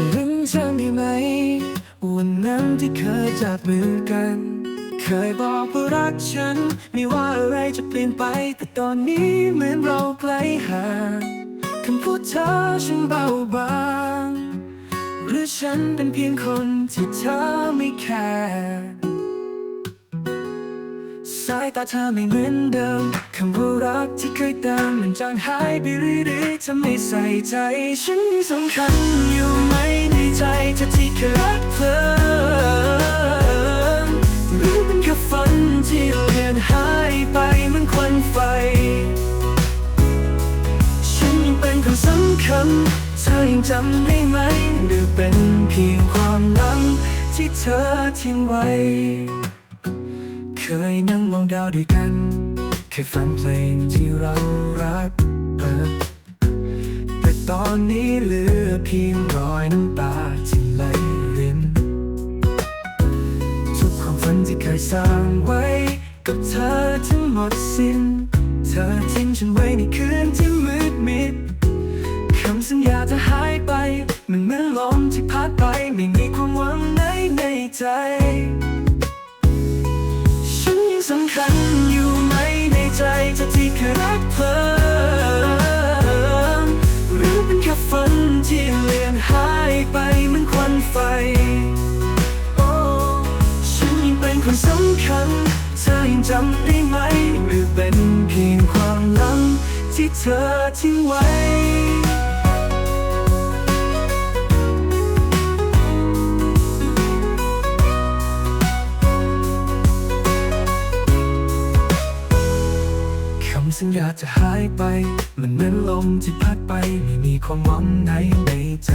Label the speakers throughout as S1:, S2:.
S1: จะรู้จำได้ไหม วันนั้นที่เคยจับมือกัน เคยบอกว่ารักฉัน ไม่ว่าอะไรจะเปลี่ยนไป แต่ตอนนี้เหมือนเราไกลห่างคำพูดเธอฉันเบาบาง หรือฉันเป็นเพียงคนที่เธอไม่แคร์สายตาเธอไม่เหมือนเดิม คำว่ารักที่เคยเติมมันจางหายไปเรื่อยๆเธอไม่ใส่ใจ ฉันสำคัญอยู่ไหม ใจเธอที่เคยรักเพลินหรือเป็นแค่ฝันที่เลือนหายไปเหมือนควันไฟ ฉันยังเป็นคนสำคัญเธอยังจำได้ไหม หรือเป็นเพียงความลังที่เธอทิ้งไว้ เคยนั่งมองดาวด้วยกัน เคยฟังเพลงที่เรารักเออแตอนนี้เหลือเพียงรอยน้ำตาที่ไหลรินทุกความฝันที่เคยสร้างไว้ กับเธอทั้งหมดสิ้น เธอทิ้งฉันไว้ในคืนที่มืดมิดคำสัญญาจะหายไป มันเหมือนลมที่พัดไป ไม่มีความหวังไหนในใจ ฉันยังสำคัญอยู่ไหมในใจเธอที่เคยรักเพลิ จำได้ไหม หรือเป็นเพียงความลังที่เธอทิ้งไว้คำสัญญาจะหายไป มันเหมือนลมที่พัดไป ไม่มีความหวังไหนในใจ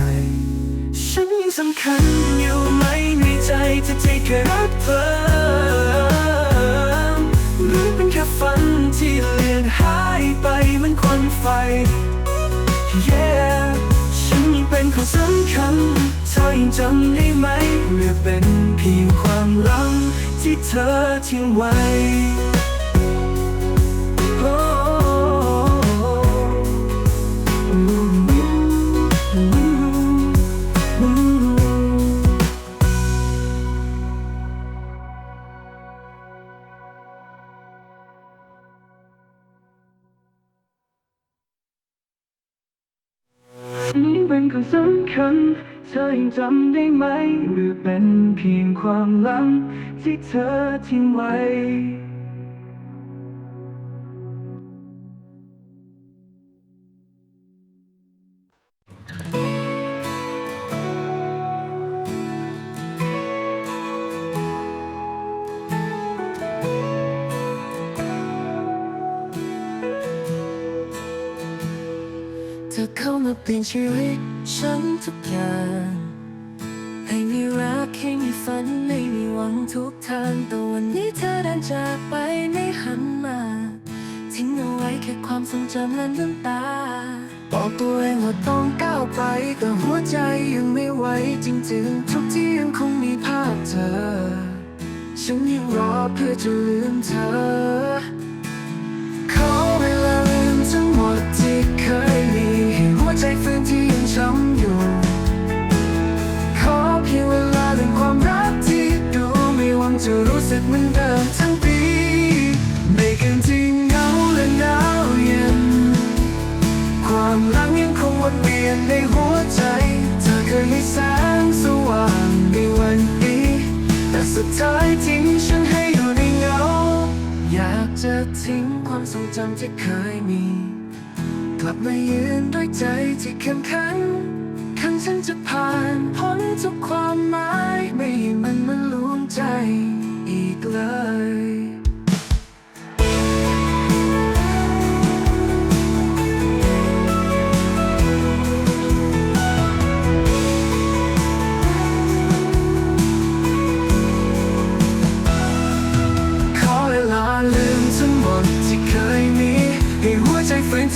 S1: ฉันยังสำคัญอยู่ไหมในใจเธอที่เคยรักเพิ่ม ที่เลือนหายไปเหมือนควันไฟ Yeah ฉันยังเป็นคนสำคัญเธอยังจำได้ไหมหรือเป็นเพียงความลังที่เธอทิ้งไว้ คนสำคัญ เธอยังจำได้ไหม หรือเป็นเพียงความหลังที่เธอทิ้งไว้ ชีวิตฉันทุกอย่างให้มีรักให้มีฝันให้มีหวังทุกทางแต่วันนี้เธอเดินจากไปไม่หันมาทิ้งเอาไว้แค่ความทรงจำและน้ำตาบอกตัวเองว่าต้องก้าวไปแต่หัวใจยังไม่ไหวจริงๆ ทุกที่ยังคงมีภาพเธอ ฉันยังรอเพื่อจะลืมเธอ ใจฟื้นที่ยังช้ำอยู่ ขอเพียงเวลาเรื่องความรักที่ดูไม่หวังจะรู้สึกเหมือนเดิมทั้งปีไม่เกินที่เหงาและหนาวเย็น ความหลังยังคงวนเวียนในหัวใจ เธอเคยให้แสงสว่างในวันนี้ แต่สุดท้ายทิ้งฉันให้อยู่ในเงา อยากจะทิ้งความทรงจำที่เคยมี กลับมายืนด้วยใจที่เข้มแข็งขันฉันจะผ่านพ้นทุกความ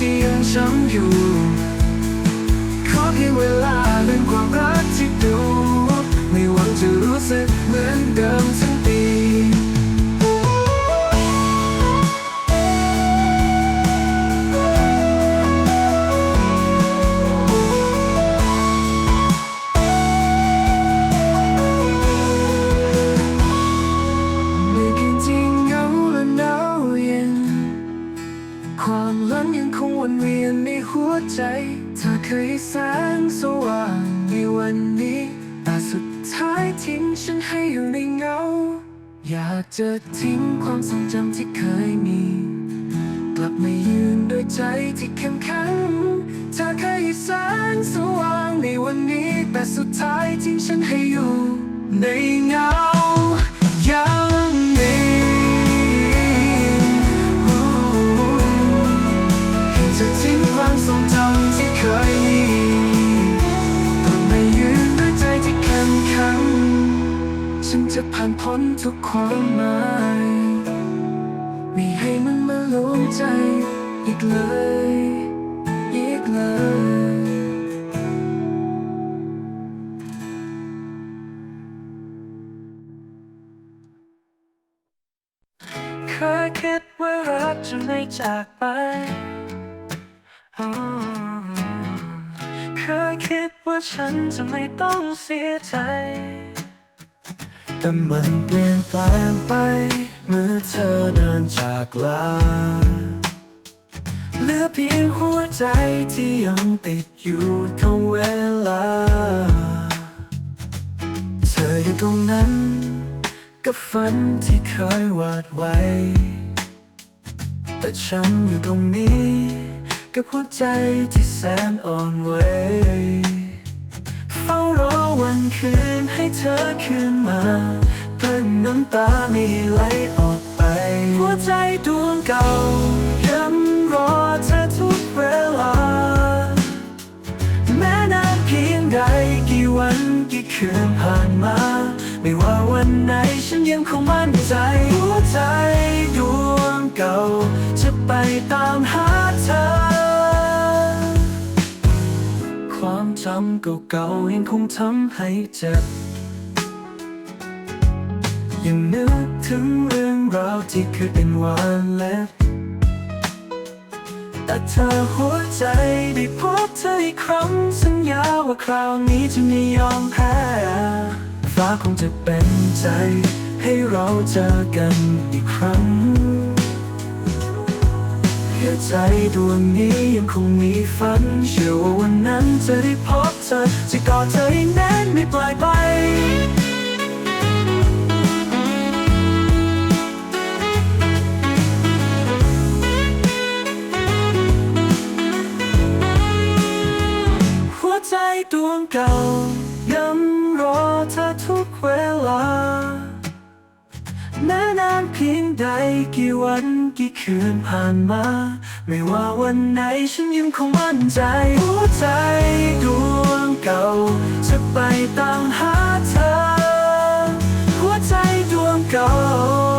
S1: ที่ยังช้ำอยู่ จะทิ้งความทรงจำที่เคยมี กลับมายืนด้วยใจที่เข้มแข็งเธอเคยแสงสว่างในวันนี้แต่สุดท้ายทิ้งฉันให้อยู่ ในเงายาว จะผ่านพ้นทุกความหมายไม่ให้มันมาลวงใจอีกเลย อีกเลยเคยคิดว่ารักจะไม่จากไปเคยคิดว่าฉันจะไม่ต้องเสียใจ แต่มันเปลี่ยนแปลงไป เมื่อเธอเดินจากลาเหลือเพียงหัวใจที่ยังติดอยู่กับเวลา เธออยู่ตรงนั้น กับฝันที่เคยวาดไว้ แต่ฉันอยู่ตรงนี้ กับหัวใจที่แสนอ่อนไหว วันคืนให้เธอคืนมาเพื่อน้ำตาไม่ไหลออกไป หัวใจดวงเก่ายังรอเธอทุกเวลา แม้นานเพียงใดกี่วันกี่คืนผ่านมา ไม่ว่าวันไหนฉันยังคงมั่นใจ หัวใจดวงเก่า จะไปตามหาเธอ จำเก่าๆยังคงทำให้เจ็บ ยังนึกถึงเรื่องราวที่เคยเป็นวานเล็บแต่เธอหัวใจได้พบเธออีกครั้งสัญญาว่าคราวนี้จะไม่ยอมแพ้ฟ้าคงจะเป็นใจ ให้เราเจอกันอีกครั้งเพื่ใจดวงนี้ยังคงมีฝัน เชื่อว่าวันนั้น ที่คืนผ่านมา ไม่ว่าวันไหนฉันยังคงมั่นใจ หัวใจดวงเก่า จะไปตามหาเธอ หัวใจดวงเก่า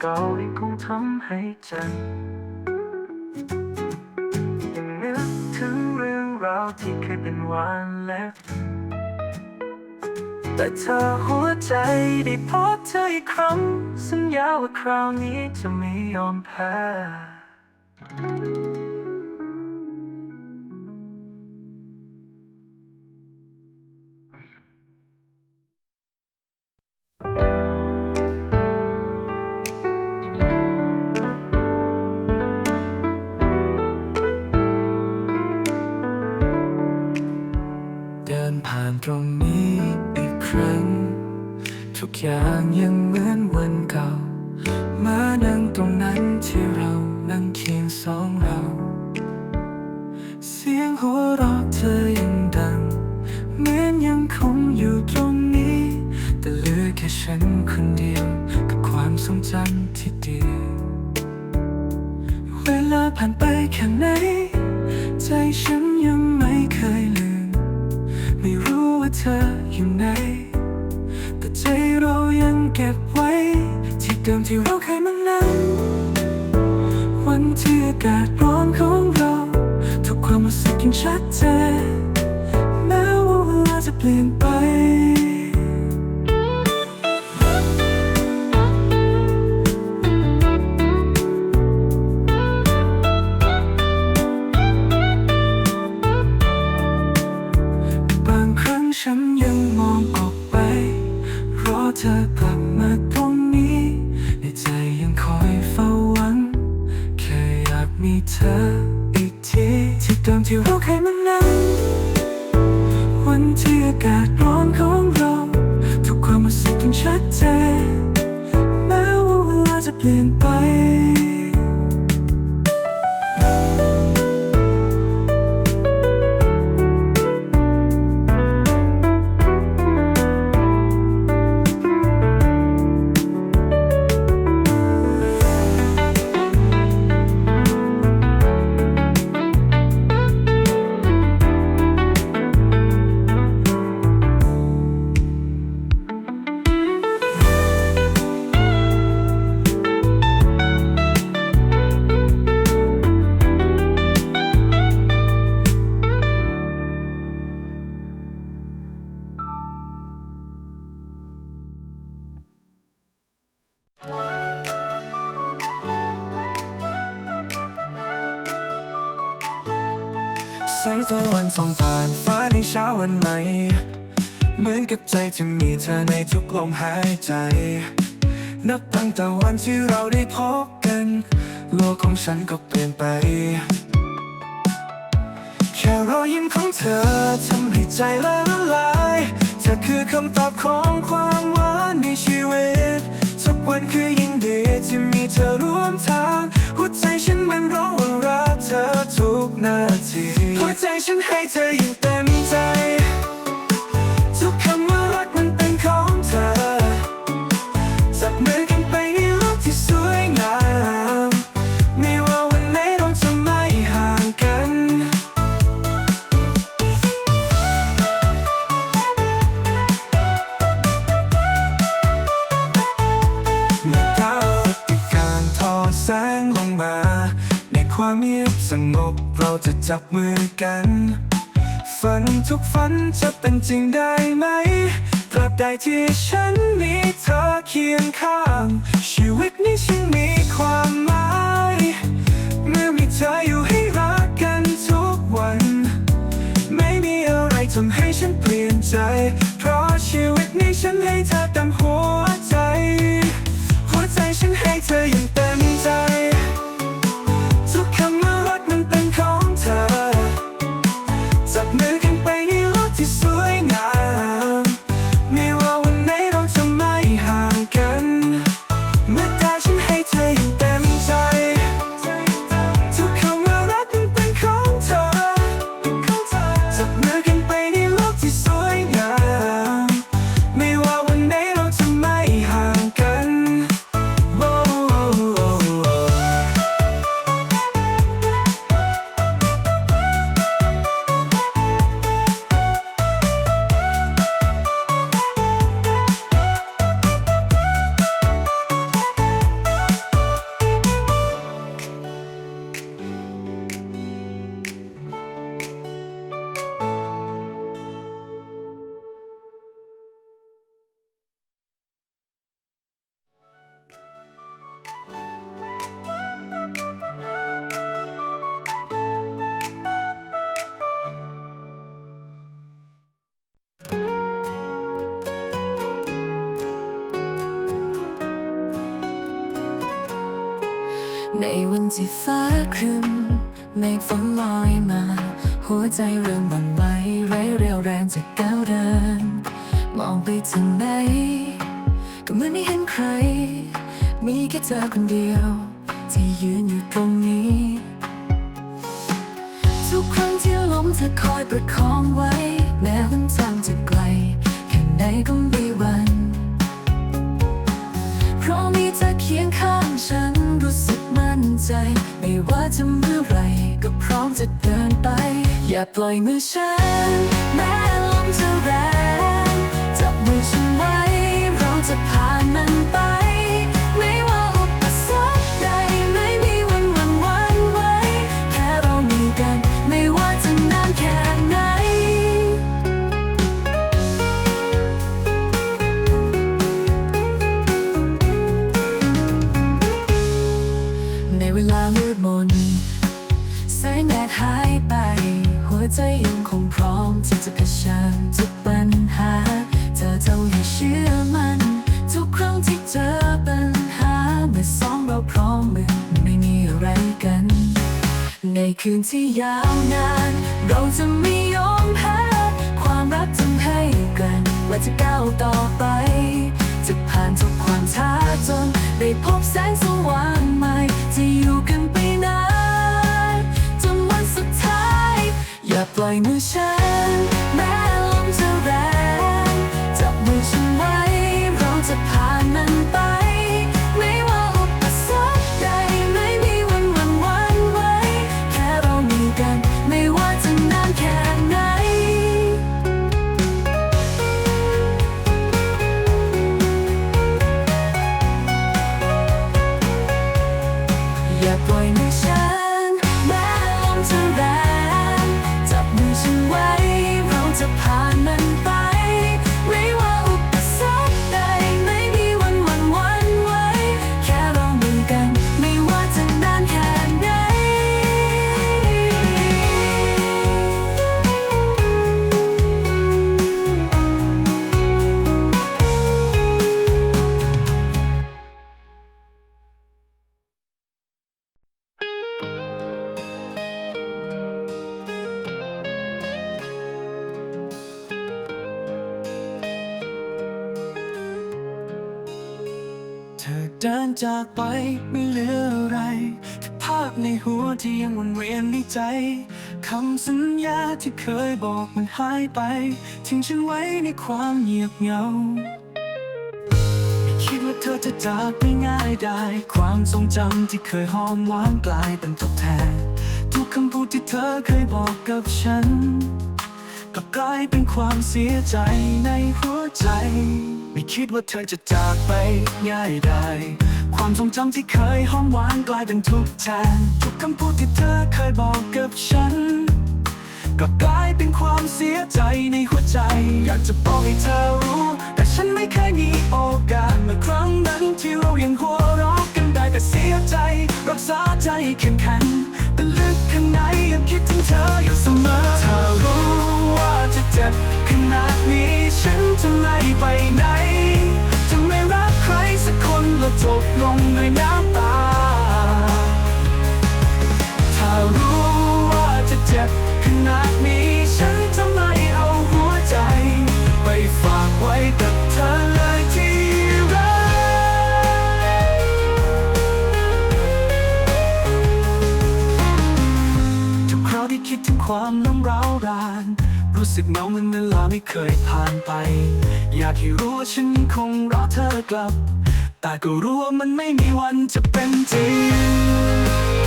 S1: เก่าๆยังคงทำให้เจ็บยังนึกถึงเรื่องราวที่เคยเป็นหวานแล้ว แต่เธอหัวใจได้พบเธออีกครั้ง สัญญาว่าคราวนี้จะไม่ยอมแพ้ ทุกอย่างยังเหมือนวันเก่า มานั่งตรงนั้น มันนั้น วันที่อากาศร้อนของเราทุกความรู้สึกยังชัดเจนแม้ว่าเวลาจะเปลี่ยนไป กับใจที่มีเธอในทุกลมหายใจ นับตั้งแต่วันที่เราได้พบกัน โลกของฉันก็เปลี่ยนไป แค่รอยยิ้มของเธอทำให้ใจละลายเธอคือคำตอบของความหวานในชีวิต ทุกวันคือยิ่งดีที่มีเธอร่วมทาง หัวใจฉันมันร้องว่ารักเธอทุกนาที หัวใจฉันให้เธออย่ จะจับมือกัน ฝันทุกฝันจะเป็นจริงได้ไหมตราบใดที่ฉันมีเธอเคียงข้าง ชีวิตนี้ฉันมีความหมาย เมื่อมีเธออยู่ให้รักกันทุกวัน ไม่มีอะไรทำให้ฉันเปลี่ยนใจ เพราะชีวิตนี้ฉันให้เธอเต็มหัวใจ หัวใจฉันให้เธออย่างเต็ม ที่ฟ้าครึมเมฆฝนลอยมา หัวใจเริ่มหวั่นไหวไร้เรี่ยวแรงจะก้าวเดิน มองไปทางไหนก็เหมือนไม่เห็นใคร มีแค่เธอคนเดียว ที่ยืนอยู่ตรงนี้ ทุกครั้งที่ล้มเธอคอยประคองไว้ แม้หนทางจะไกลแค่ไหนก็ไม่หวัน เพราะมีเธอเคียงข้างฉันรู้สึก ใจ ไม่ว่าจะเมื่อไรก็พร้อมจะเดินไป อย่าปล่อยมือฉัน แม้ลมจะแรง คืนที่
S2: ยาวนาน เราจะไม่ยอมแพ้ ความรักทำให้กันและจะก้าวต่อไป จะผ่านทุกความท้าจน ได้พบแสงสว่างใหม่ จะอยู่กันไปนานจนวันสุดท้าย อย่าปล่อยมือฉันแม้ อย่าปล่อยมือฉัน แม้ลมจะแรงจับมือฉันไว้เราจะผ่าน จา
S1: กไปไม่เหลืออะไรแค่ภาพในหัวที่ยังวนเวียนในใจคำสัญญาที่เคยบอกมันหายไป ทิ้งฉันไว้ในความเงียบเหงาไม่คิดว่าเธอจะจากไปง่ายได้ ความทรงจำที่เคยหอมหวานกลายเป็นทดแทน ทุกคำพูดที่เธอเคยบอกกับฉันกลับกลายเป็นความเสียใจในหัวใจ ไม่คิดว่าเธอจะจากไปง่ายได้ ความทรงจำที่เคยหอมหวานกลายเป็นทุกข์แทนทุกคำพูดที่เธอเคยบอกกับฉันกลับกลายเป็นความเสียใจในหัวใจ อยากจะบอกให้เธอรู้ แต่ฉันไม่เคยมีโอกาสเมื่อครั้งนั้นที่เรายังหัวเราะกันได้แต่เสียใจ รักษาใจเข้มแข็งแต่ลึกข้างในยังคิดถึงเธออยู่เสมอเธอรู้ว่าจะเจ็บขนาดนี้ฉันจะไม่ไปไหน แล้วจบลงด้วยน้ำตา ถ้ารู้ว่าจะเจ็บขนาดนี้ ฉันจะไมเอาหัวใจ ไปฝากไว้กับเธอเลยที่รักทุกคราวที่คิดถึงความน้ำร้าวราน รู้สึกเหงาเหมือนเวลาไม่เคยผ่านไป อยากให้รู้ว่าฉันคงรอเธอกลับ แต่ก็รู้ว่ามันไม่มีวันจะเป็นจริง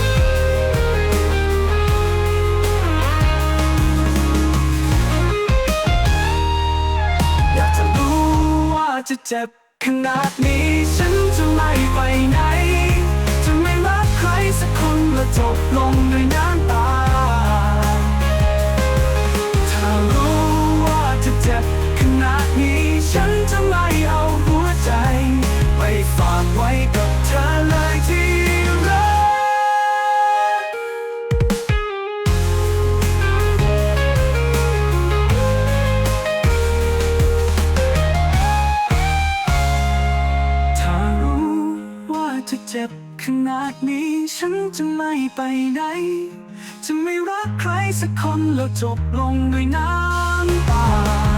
S1: อยากจะรู้ว่าจะเจ็บขนาดนี้ฉันจะไม่ไปไหน จะไม่รักใครสักคนและจบลงด้วยน้ำตา สักคนแล้วจบลงด้วยน้ำตา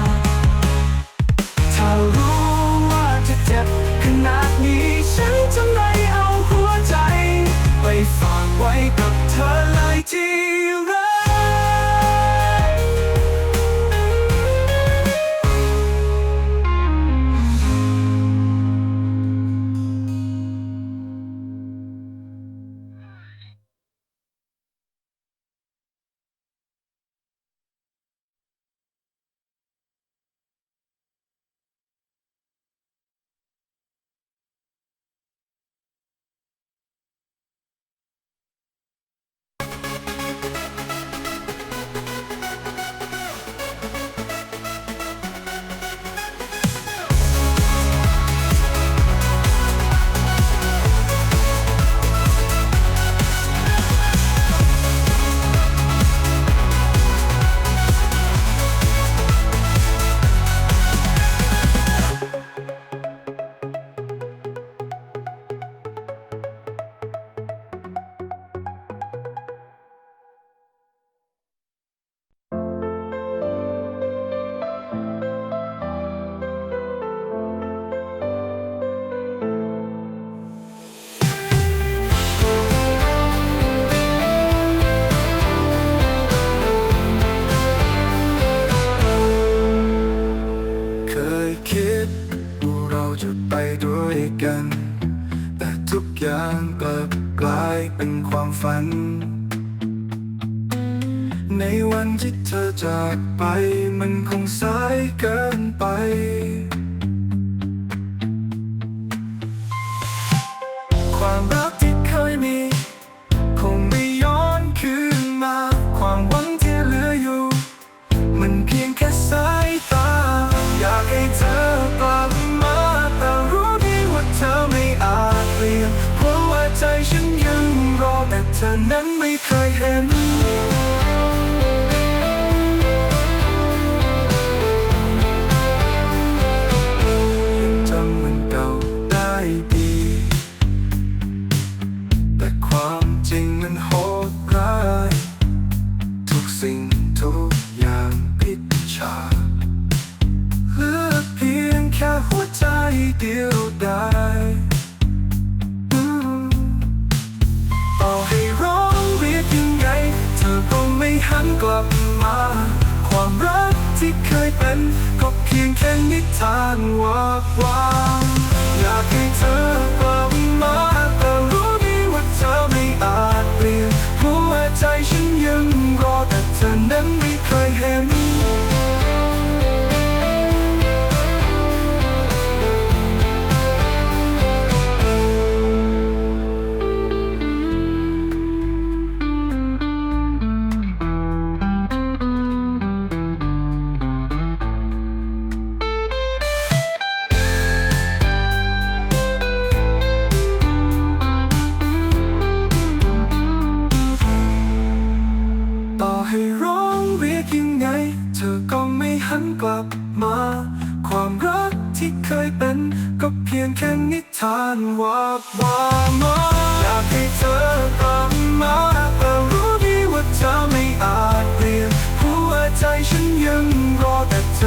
S1: can't touch. ที่เคยเป็น ก็เพียงแค่นิทานวากวางอยากให้เธอกลับมา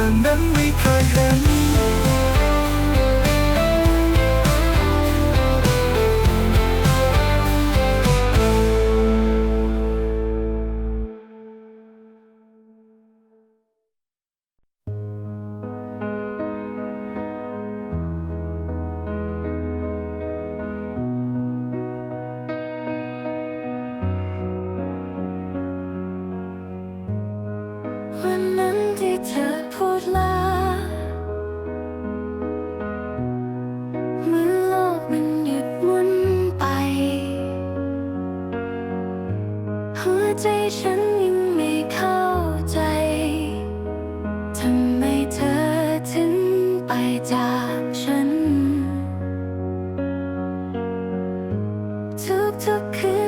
S1: ธอนั้นไม่เคยเห็น 어떻게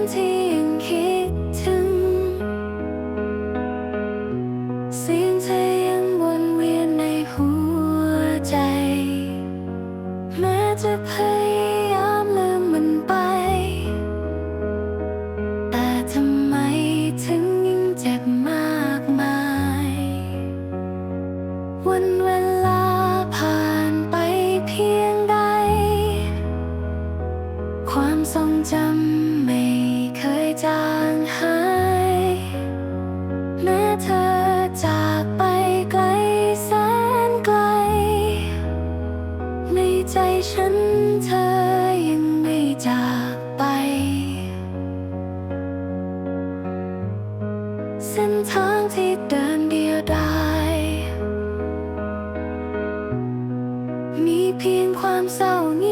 S1: เส้
S2: นทางที่เดินเดียวดายมีเพียงความเศร้าเงีย